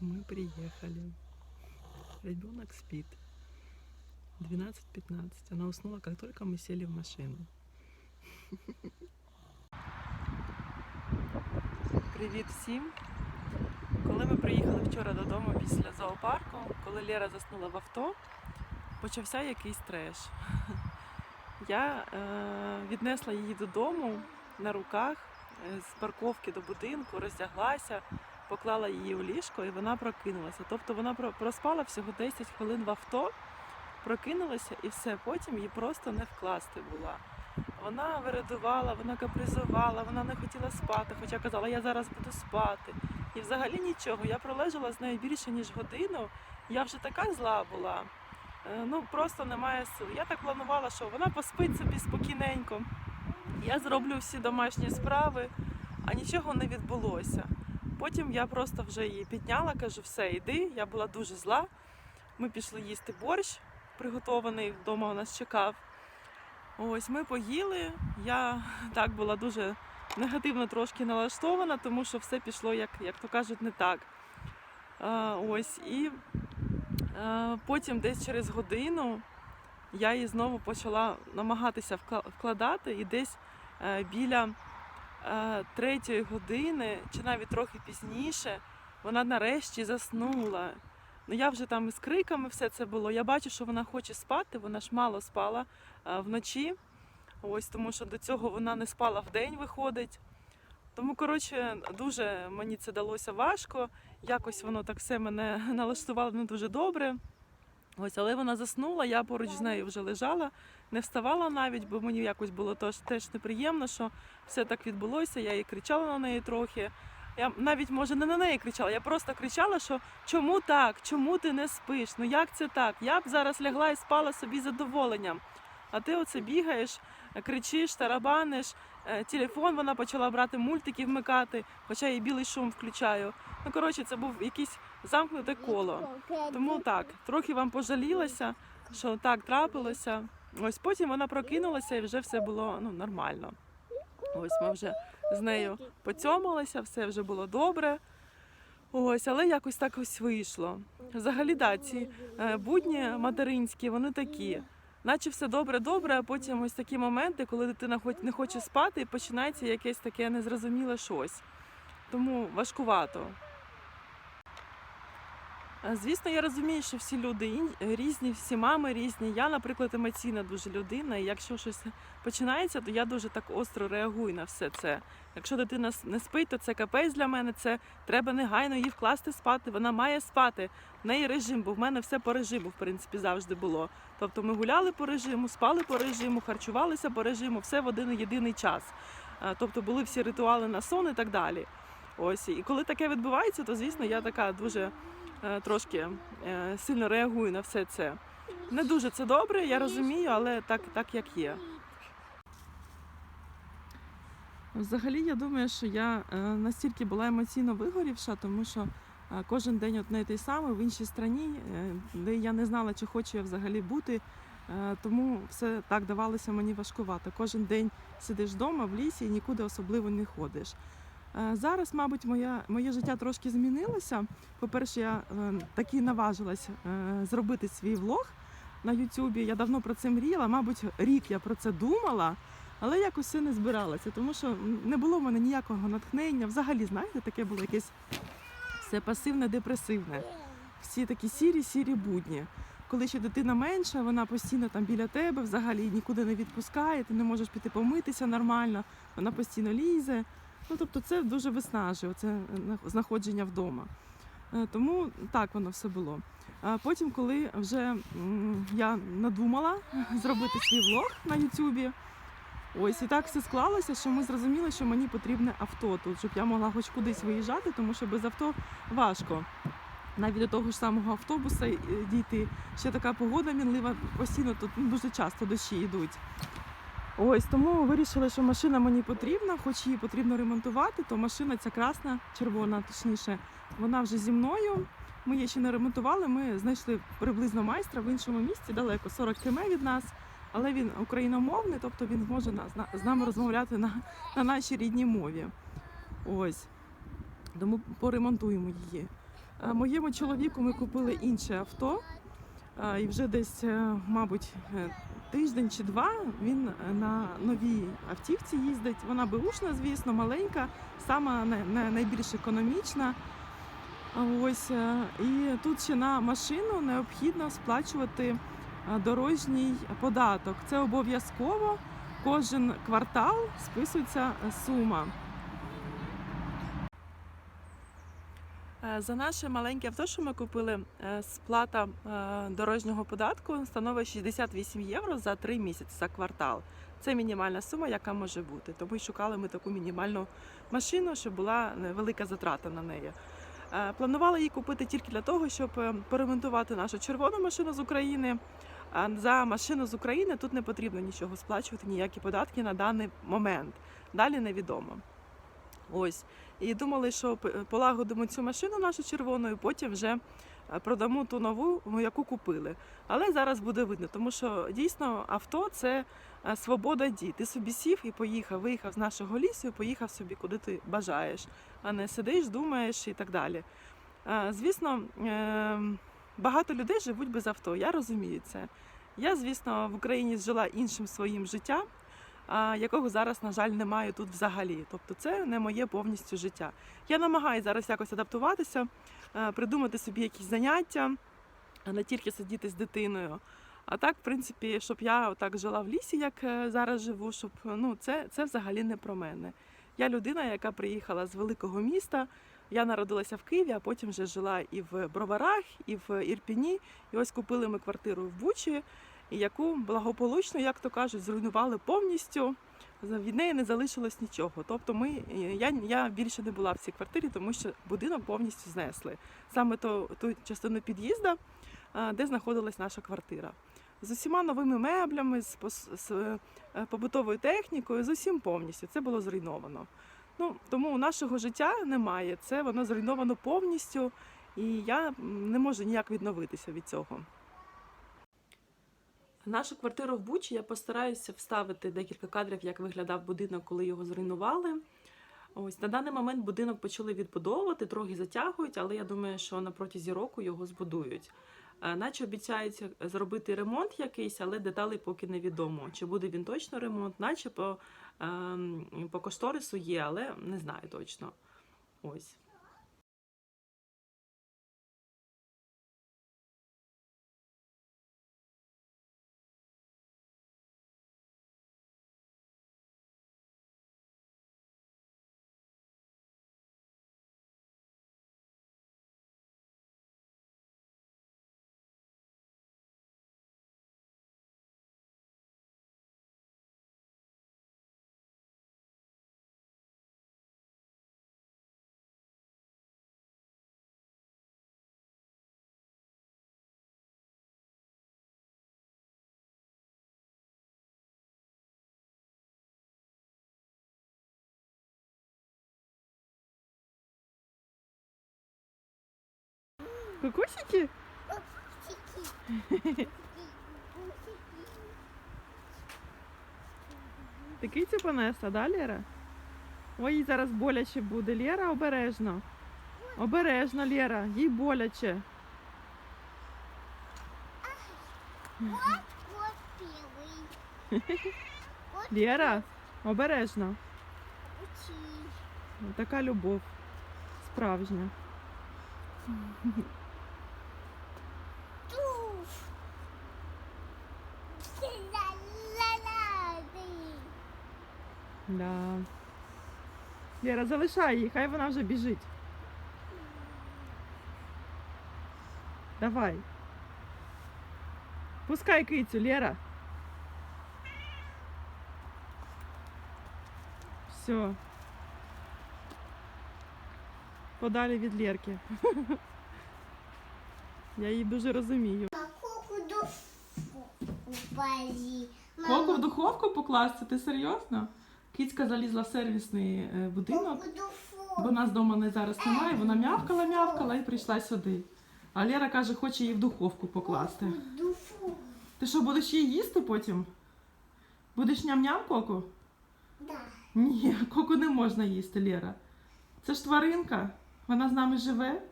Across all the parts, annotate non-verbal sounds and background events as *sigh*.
Мы приехали. Ребенок спит. 12-15. Она уснула, как только мы сели в машину. Привіт всім! Коли ми приїхали вчора додому після зоопарку, коли Лера заснула в авто, почався якийсь треш. *laughs* Я е, віднесла її додому на руках е, з парковки до будинку, роздяглася, поклала її у ліжко і вона прокинулася. Тобто вона про- проспала всього 10 хвилин в авто, прокинулася і все, потім її просто не вкласти була. Вона вирадувала, вона капризувала, вона не хотіла спати, хоча казала, я зараз буду спати. І взагалі нічого. Я пролежала з нею більше ніж годину. Я вже така зла була. Е, Ну просто немає сил. Я так планувала, що вона поспить собі спокійненько. Я зроблю всі домашні справи, а нічого не відбулося. Потім я просто вже її підняла, кажу, все, йди. Я була дуже зла. Ми пішли їсти борщ, приготований вдома у нас чекав. Ось ми поїли. Я так була дуже негативно трошки налаштована, тому що все пішло, як, як то кажуть, не так. А, ось і а, потім десь через годину я її знову почала намагатися вкладати, і десь е, біля третьої години, чи навіть трохи пізніше, вона нарешті заснула. Ну я вже там із криками все це було. Я бачу, що вона хоче спати, вона ж мало спала вночі. Ось тому що до цього вона не спала вдень, виходить. Тому, коротше, дуже мені це далося важко. Якось воно так все мене *laughs* налаштувало не дуже добре. Ось, але вона заснула, я поруч з нею вже лежала, не вставала навіть, бо мені якось було теж, теж неприємно, що все так відбулося. Я і кричала на неї трохи. Я навіть може не на неї кричала, я просто кричала, що чому так? Чому ти не спиш? Ну як це так? Я б зараз лягла і спала собі задоволенням. А ти оце бігаєш, кричиш, тарабаниш. Е, Телефон вона почала брати мультики вмикати, хоча і білий шум включаю. Ну коротше, це був якийсь замкнуте коло. Тому так, трохи вам пожалілася, що так трапилося. Ось потім вона прокинулася і вже все було ну, нормально. Ось ми вже з нею поцьомалися, все вже було добре. Ось, але якось так ось вийшло. Взагалі, да, ці е, будні материнські, вони такі. Наче все добре-добре, а потім ось такі моменти, коли дитина хоч не хоче спати, і починається якесь таке незрозуміле щось. Тому важкувато. Звісно, я розумію, що всі люди різні, всі мами різні. Я, наприклад, емоційна дуже людина. І якщо щось починається, то я дуже так остро реагую на все це. Якщо дитина не спить, то це капець для мене. Це треба негайно її вкласти спати. Вона має спати. В неї режим, бо в мене все по режиму, в принципі, завжди було. Тобто ми гуляли по режиму, спали по режиму, харчувалися по режиму, все в один єдиний час. Тобто були всі ритуали на сон і так далі. Ось і коли таке відбувається, то звісно я така дуже трошки е, сильно реагую на все це. Не дуже це добре, я розумію, але так, так як є. Взагалі, я думаю, що я е, настільки була емоційно вигорівша, тому що е, кожен день одне й те саме в іншій країні, де я не знала, чи хочу я взагалі бути. Е, Тому все так давалося мені важкувато. Кожен день сидиш вдома в лісі і нікуди особливо не ходиш. Е, Зараз, мабуть, моя, моє життя трошки змінилося. По-перше, я е, таки наважилась е, зробити свій влог на Ютубі. Я давно про це мріяла. Мабуть, рік я про це думала, але якось все не збиралася, тому що не було в мене ніякого натхнення. Взагалі, знаєте, таке було якесь все пасивне, депресивне. Всі такі сірі, сірі будні. Коли ще дитина менша, вона постійно там біля тебе, взагалі нікуди не відпускає, ти не можеш піти помитися нормально, вона постійно лізе. Ну, тобто це дуже виснажує, це знаходження вдома. Е, Тому так воно все було. Потім, коли вже я надумала *laughs* зробити свій влог на Ютубі, ось і так все склалося, що ми зрозуміли, що мені потрібне авто тут, щоб я могла хоч кудись виїжджати, тому що без авто важко. Навіть до того ж самого автобуса е, дійти. Ще така погода мінлива, постійно тут ну, дуже часто дощі йдуть. Ось тому вирішили, що машина мені потрібна, хоч її потрібно ремонтувати, то машина ця красна, червона, точніше, вона вже зі мною. Ми її ще не ремонтували. Ми знайшли приблизно майстра в іншому місці, далеко 40 км від нас. Але він україномовний, тобто він зможе з нами розмовляти на, на нашій рідній мові. Ось. Тому поремонтуємо її. Е, Моєму чоловіку ми купили інше авто, е, і вже десь, е, мабуть, тиждень чи два він е, на новій автівці їздить. Вона беушна, звісно, маленька, сама найбільш економічна. Ось е, і тут ще на машину необхідно сплачувати е, дорожній податок. Це обов'язково. Кожен квартал списується сума. За наше маленьке авто, що ми купили, е, сплата е, дорожнього податку становить 68 євро за 3 місяці за квартал. Це мінімальна сума, яка може бути. Тому й шукали ми таку мінімальну машину, щоб була невелика затрата на неї. Е, Планували її купити тільки для того, щоб е, поремонтувати нашу червону машину з України. А за машину з України тут не потрібно нічого сплачувати, ніякі податки на даний момент. Далі невідомо. Ось. І думали, що полагодимо цю машину нашу червону, і потім вже е, продамо ту нову, ну, яку купили. Але зараз буде видно, тому що дійсно авто це е, свобода дій. Ти собі сів і поїхав, виїхав з нашого лісу і поїхав собі, куди ти бажаєш, а не сидиш, думаєш і так далі. Е, Звісно, е, багато людей живуть без авто. Я розумію це. Я, звісно, в Україні жила іншим своїм життям, якого зараз, на жаль, немає тут взагалі. Тобто, це не моє повністю життя. Я намагаюся зараз якось адаптуватися, е, придумати собі якісь заняття, а не тільки сидіти з дитиною. А так, в принципі, щоб я так жила в лісі, як е, зараз живу, щоб ну це, це взагалі не про мене. Я людина, яка приїхала з великого міста. Я народилася в Києві, а потім вже жила і в Броварах, і в Ірпіні. І ось купили ми квартиру в Бучі, яку благополучно, як то кажуть, зруйнували повністю. Від неї не залишилось нічого. Тобто, ми я, я більше не була в цій квартирі, тому що будинок повністю знесли. Саме ту, ту частину під'їзда, де знаходилась наша квартира. З усіма новими меблями, з, з е, побутовою технікою, з усім повністю це було зруйновано. Ну тому нашого життя немає. Це воно зруйновано повністю, і я не можу ніяк відновитися від цього. Нашу квартиру в Бучі я постараюся вставити декілька кадрів, як виглядав будинок, коли його зруйнували. Ось на даний момент будинок почали відбудовувати, трохи затягують, але я думаю, що на протязі року його збудують. Е, Наче обіцяють зробити ремонт якийсь, але деталей поки невідомо. Чи буде він точно ремонт, наче по, ем, по кошторису є, але не знаю точно. Ось. Кукусики? Ти кицю понесла, да, Лера? Ой, їй зараз боляче буде. Лера, обережно. Обережно, Лера, їй боляче. Вот первый. Вот Лера, обережно. Така любов. Справжня. Да. Лера, залишай її, хай вона вже біжить. Давай. Пускай кицю, Лера. Все. Подалі від Лерки. *laughs* Я її дуже розумію. Коку духовку упали. Коку в духовку покласти, ти серйозно? Кицька залізла в сервісний е, будинок. Бо нас вдома не зараз немає, вона мявкала, мявкала і прийшла сюди. А Лера каже, хоче її в духовку покласти. Ти що, будеш її їсти потім? Будеш ням-ням коку? Да. Ні, коку не можна їсти, Лера. Це ж тваринка, вона з нами живе.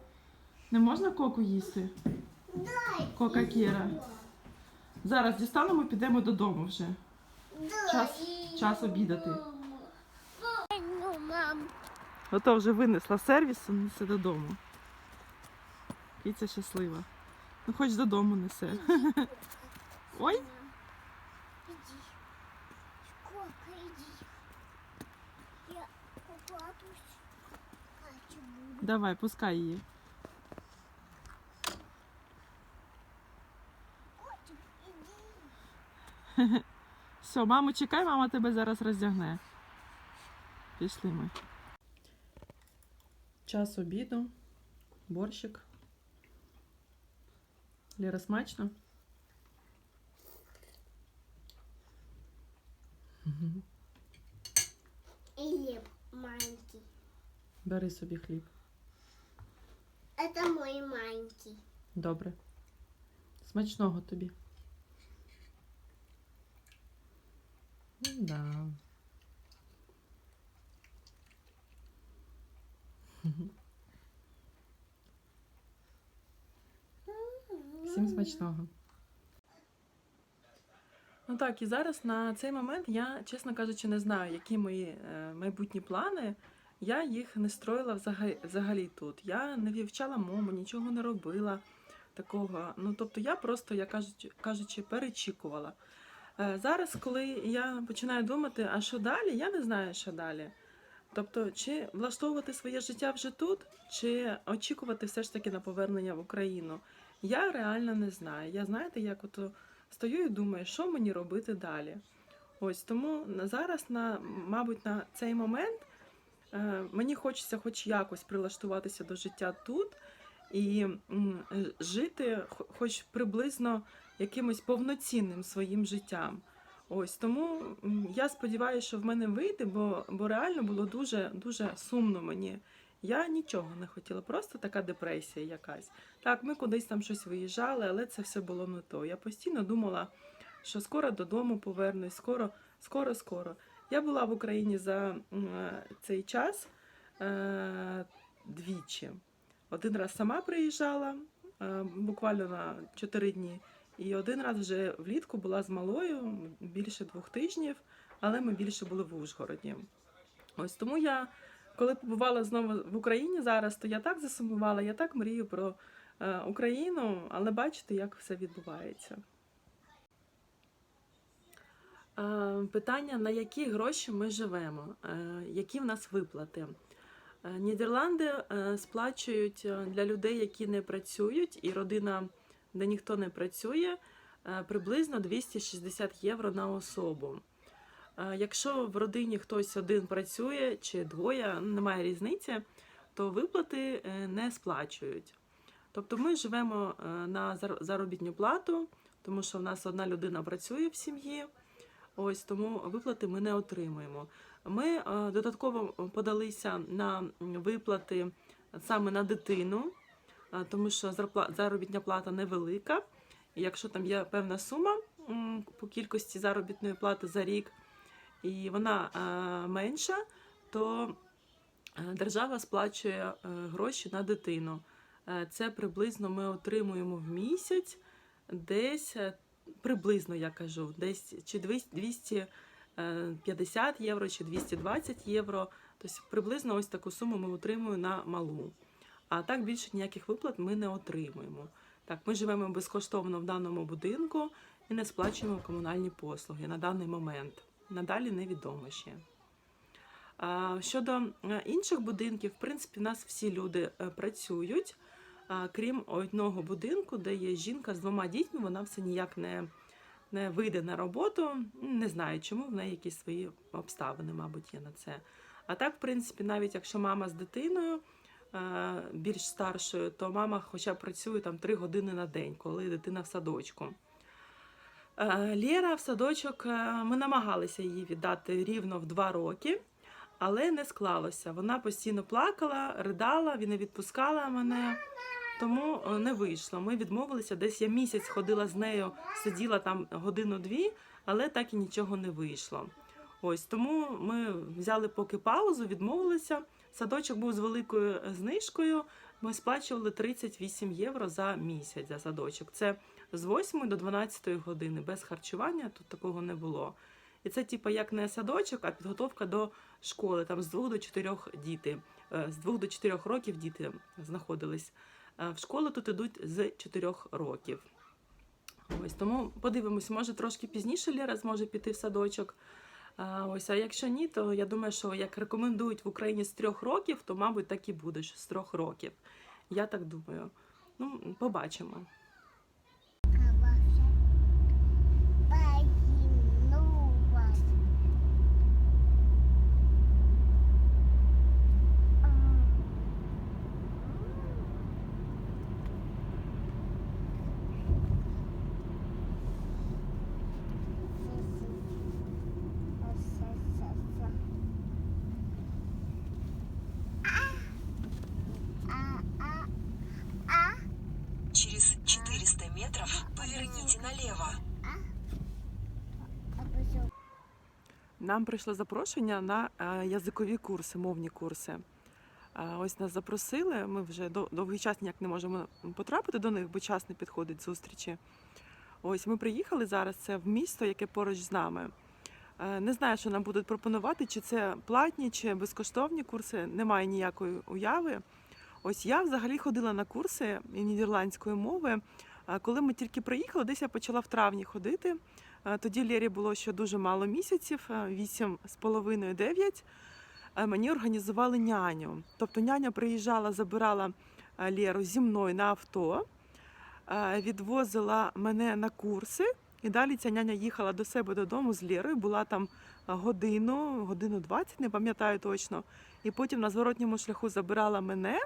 Не можна коку їсти? Дай. Кока Кіра. Зараз дістанемо, підемо додому вже. Час, час обідати. Мам. Ото вже винесла сервіс, несе додому. Киця щаслива. Ну хоч додому несе. *laughs* Ой. Иди. Сколько иди. Я. Хочу. Давай, пускай її. Котик. Все, маму чекай, мама тебе зараз роздягне. Пішли ми. Час обіду. Борщик. Ліра, смачно? И хлеб маленький. Бери собі хліб. Это мой маленький. Добре. Смачного тобі. Да. Всім смачного. Ну так, і зараз на цей момент я, чесно кажучи, не знаю, які мої е, майбутні плани. Я їх не строїла взагалі, взагалі тут. Я не вивчала мову, нічого не робила такого. Ну тобто я просто, як кажучи, кажучи, перечікувала. Е, Зараз, коли я починаю думати, а що далі, я не знаю, що далі. Тобто, чи влаштовувати своє життя вже тут, чи очікувати все ж таки на повернення в Україну. Я реально не знаю. Я знаєте, як ото стою і думаю, що мені робити далі. Ось тому зараз, на, мабуть, на цей момент е, мені хочеться хоч якось прилаштуватися до життя тут і е, жити, хо- хоч приблизно якимось повноцінним своїм життям. Ось тому я сподіваюся, що в мене вийде, бо, бо реально було дуже дуже сумно мені. Я нічого не хотіла, просто така депресія якась. Так, ми кудись там щось виїжджали, але це все було не то. Я постійно думала, що скоро додому повернусь, скоро, скоро, скоро. Я була в Україні за цей час е, двічі. Один раз сама приїжджала е, буквально на 4 дні, і один раз вже влітку була з малою більше двох тижнів, але ми більше були в Ужгороді. Ось тому я, коли побувала знову в Україні зараз, то я так засумувала, я так мрію про е, Україну, але бачите, як все відбувається. Е, Питання, на які гроші ми живемо, Е, які в нас виплати. Нідерланди сплачують для людей, які не працюють, і родина, де ніхто не працює, е, приблизно 260 євро на особу. Е, Якщо в родині хтось один працює чи двоє, немає різниці, то виплати е, не сплачують. Тобто ми живемо на зар- заробітну плату, тому що в нас одна людина працює в сім'ї. Ось тому виплати ми не отримуємо. Ми додатково подалися на виплати саме на дитину, тому що заробітня плата невелика. І якщо там є певна сума по кількості заробітної плати за рік, і вона е, менша, то е, держава сплачує е, гроші на дитину. Е, Це приблизно ми отримуємо в місяць десь е, приблизно я кажу, десь чи 250 євро, чи 220 євро. Тобто приблизно ось таку суму ми отримуємо на малу. А так більше ніяких виплат ми не отримуємо. Так, ми живемо безкоштовно в даному будинку і не сплачуємо комунальні послуги на даний момент. Надалі невідомо ще. Щодо е, інших будинків, в принципі, в нас всі люди е, працюють, крім одного будинку, де є жінка з двома дітьми, вона все ніяк не, не вийде на роботу. Не знаю, чому в неї якісь свої обставини, мабуть, є на це. А так, в принципі, навіть якщо мама з дитиною більш старшою, то мама хоча б працює там 3 години на день, коли дитина в садочку. Е, Лєра в садочок е, ми намагалися її віддати рівно в 2 роки, але не склалося. Вона постійно плакала, ридала, він не відпускала мене, тому е, не вийшло. Ми відмовилися. Десь я місяць ходила з нею, сиділа там годину-дві, але так і нічого не вийшло. Ось тому ми взяли поки паузу, відмовилися. Садочок був з великою знижкою, ми сплачували 38 євро за місяць за садочок. Це з 8 до 12 години без харчування, тут такого не було. І це, типу, як не садочок, а підготовка до школи. Там з 2 до 4 діти, е, з 2 до 4 років діти знаходились. Е, В школу тут ідуть з 4 років. Ось тому подивимось, може трошки пізніше Лера зможе піти в садочок. Ось, а якщо ні, то я думаю, що як рекомендують в Україні з трьох років, то, мабуть, так і буде, що з трьох років. Я так думаю. Ну, побачимо. Кабався. Поїнулась. А, а, а, Через 400 метров поверните налево. а потім Нам прийшло запрошення на е, язикові курси, мовні курси. Е, Ось нас запросили. Ми вже довгий час ніяк не можемо потрапити до них, бо час не підходить зустрічі. Ось ми приїхали зараз. Це в місто, яке поруч з нами. Е, Не знаю, що нам будуть пропонувати, чи це платні, чи безкоштовні курси. Немає ніякої уяви. Ось я взагалі ходила на курси нідерландської мови. Коли ми тільки приїхали, десь я почала в травні ходити. Тоді Лєрі було ще дуже мало місяців, вісім з половиною дев'ять. Мені організували няню. Тобто няня приїжджала, забирала Лєру зі мною на авто, відвозила мене на курси, і далі ця няня їхала до себе додому з Лєрою, була там годину, годину 20, не пам'ятаю точно. І потім на зворотньому шляху забирала мене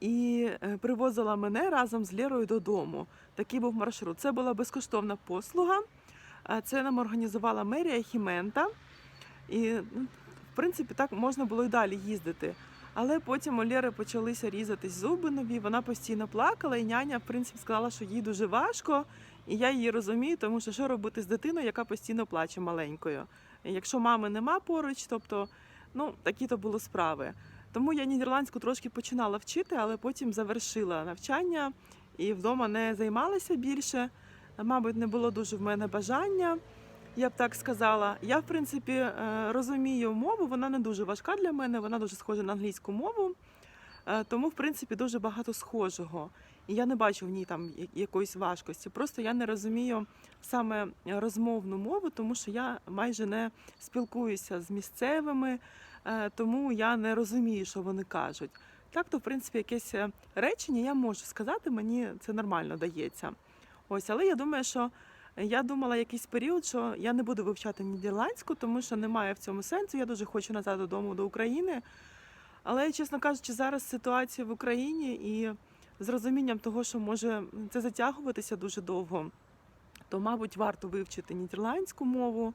і е, привозила мене разом з Лєрою додому. Такий був маршрут. Це була безкоштовна послуга. Е, Це нам організувала мерія Хімента. І, ну, в принципі, так можна було і далі їздити. Але потім у Лєри почалися різатись зуби нові, вона постійно плакала, і няня, в принципі, сказала, що їй дуже важко. І я її розумію, тому що що робити з дитиною, яка постійно плаче маленькою. Якщо мами нема поруч, тобто ну, такі то були справи. Тому я нідерландську трошки починала вчити, але потім завершила навчання і вдома не займалася більше. Мабуть, не було дуже в мене бажання, я б так сказала. Я, в принципі, е, розумію мову, вона не дуже важка для мене, вона дуже схожа на англійську мову. Е, Тому, в принципі, дуже багато схожого. І я не бачу в ній там якоїсь важкості. Просто я не розумію саме розмовну мову, тому що я майже не спілкуюся з місцевими, тому я не розумію, що вони кажуть. Так, то, в принципі, якесь е, речення я можу сказати, мені це нормально дається. Ось, але я думаю, що я думала якийсь період, що я не буду вивчати нідерландську, тому що немає в цьому сенсу. Я дуже хочу назад додому до України. Але, чесно кажучи, зараз ситуація в Україні і з розумінням того, що може це затягуватися дуже довго, то, мабуть, варто вивчити нідерландську мову,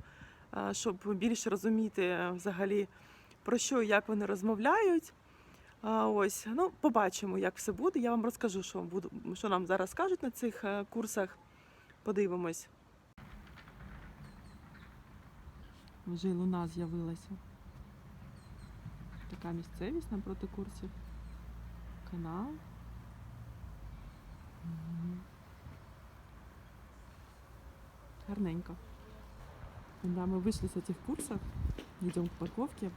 щоб більше розуміти е, взагалі про що і як вони розмовляють. А, Ось, ну, побачимо, як все буде. Я вам розкажу, що, буду, що нам зараз скажуть на цих е, курсах. Подивимось. Вже й луна з'явилася. Така місцевість напроти курсів. Канал. Мгм. Гарненько. Да, мы вышли с этих курсов, идем к парковке.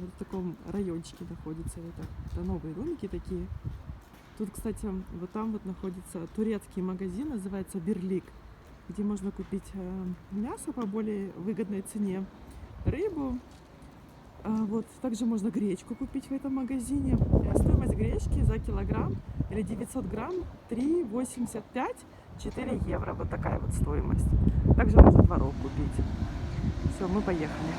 Вот в таком райончике находится это, это новые домики такие. Тут, кстати, вот там вот находится турецкий магазин, называется Берлик, где можно купить э, мясо по более выгодной цене, рыбу. А, вот также можно гречку купить в этом магазине. Стоимость гречки за килограмм или 900 грамм 3,85 4 евро. Вот такая вот стоимость. Также можно творог купить. Все, мы поехали.